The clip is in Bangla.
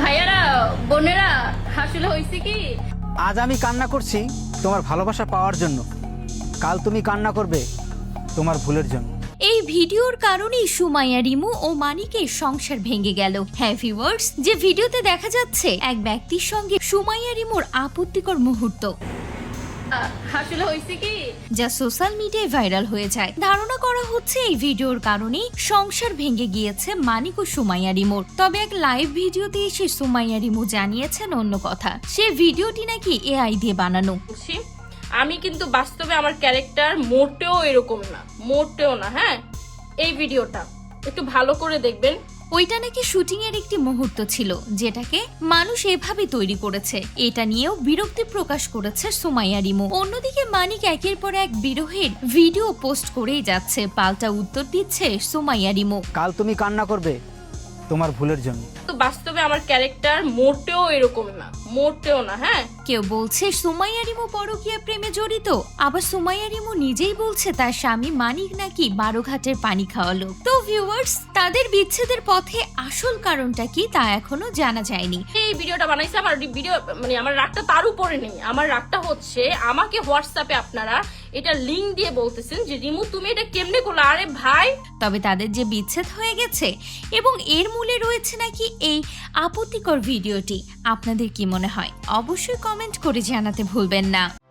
ভাইয়ারা বোনেরা আসলে হয়েছে কি? আজ আমি কান্না করছি তোমার ভালোবাসা পাওয়ার জন্য। কাল তুমি কান্না করবে তোমার ভুলের জন্য। এই ভিডিওর কারণেই সুমাইয়া রিমু ও মানিকের সংসার ভেঙে গেল। হ্যাঁ ভিউয়ার্স যে ভিডিওতে দেখা যাচ্ছে এক ব্যক্তির সঙ্গে সুমাইয়া রিমুর আপত্তিকর মুহূর্ত। আসলে হয়েছে কি? যা সোশ্যাল মিডিয়ায় ভাইরাল হয়ে যায়। ধারণা করা হচ্ছে এই ভিডিওর কারণেই সংসার ভেঙে গিয়েছে মানিক ও সুমাইয়া রিমুর তবে এক লাইভ ভিডিওতে এসে সুমাইয়া রিমু জানিয়েছেন অন্য কথা। সে ভিডিওটি নাকি এআই দিয়ে বানানো। আমি কিন্তু বাস্তবে আমার ক্যারেক্টার মোটেও এরকম না মোটেও না হ্যাঁ? এই ভিডিওটা একটু ভালো করে দেখবেন। ওইটা নাকি শুটিং এর একটি মুহূর্ত ছিল যেটাকে মানুষ এভাবে তৈরি করেছে। এটা নিয়েও বিরক্তি প্রকাশ করেছে সুমাইয়া রিমু। অন্যদিকে মানিক একের পর এক বিরোহের ভিডিও পোস্ট করেই যাচ্ছে পাল্টা উত্তর দিচ্ছে সুমাইয়া রিমু। কাল তুমি কান্না করবে তোমার ভুলের জন্য। তো বাস্তবে আমার ক্যারেক্টার মোটেও এরকম না মোটেও না হ্যাঁ? কেউ বলছে সুমাইয়া রিমু পরকীয়া প্রেমে জড়িত আবার সুমাইয়া রিমু নিজেই বলছে তার স্বামী মানিক নাকি বারো ঘাটের পানি খাওয়ালো তো ভিউয়ার্স তাদের বিচ্ছেদের পথে আসল কারণটা কি তা এখনও জানা যায়নি। এই ভিডিওটা বানাইছে আমার ভিডিও মানে আমার রাগটা তার উপরে নেই। আমার রাগটা হচ্ছে আমাকে হোয়াটসঅ্যাপে আপনারা এটা লিঙ্ক দিয়ে বলতেছেন যে, রিমু, তুমি এটা কেমনে করল? আরে ভাই! তবে তাদের যে বিচ্ছেদ হয়ে গেছে এবং এর মূলে রয়েছে নাকি এই আপত্তিকর ভিডিওটি, আপনাদের কি মনে হয়? অবশ্যই কমেন্ট করে জানাতে ভুলবেন না।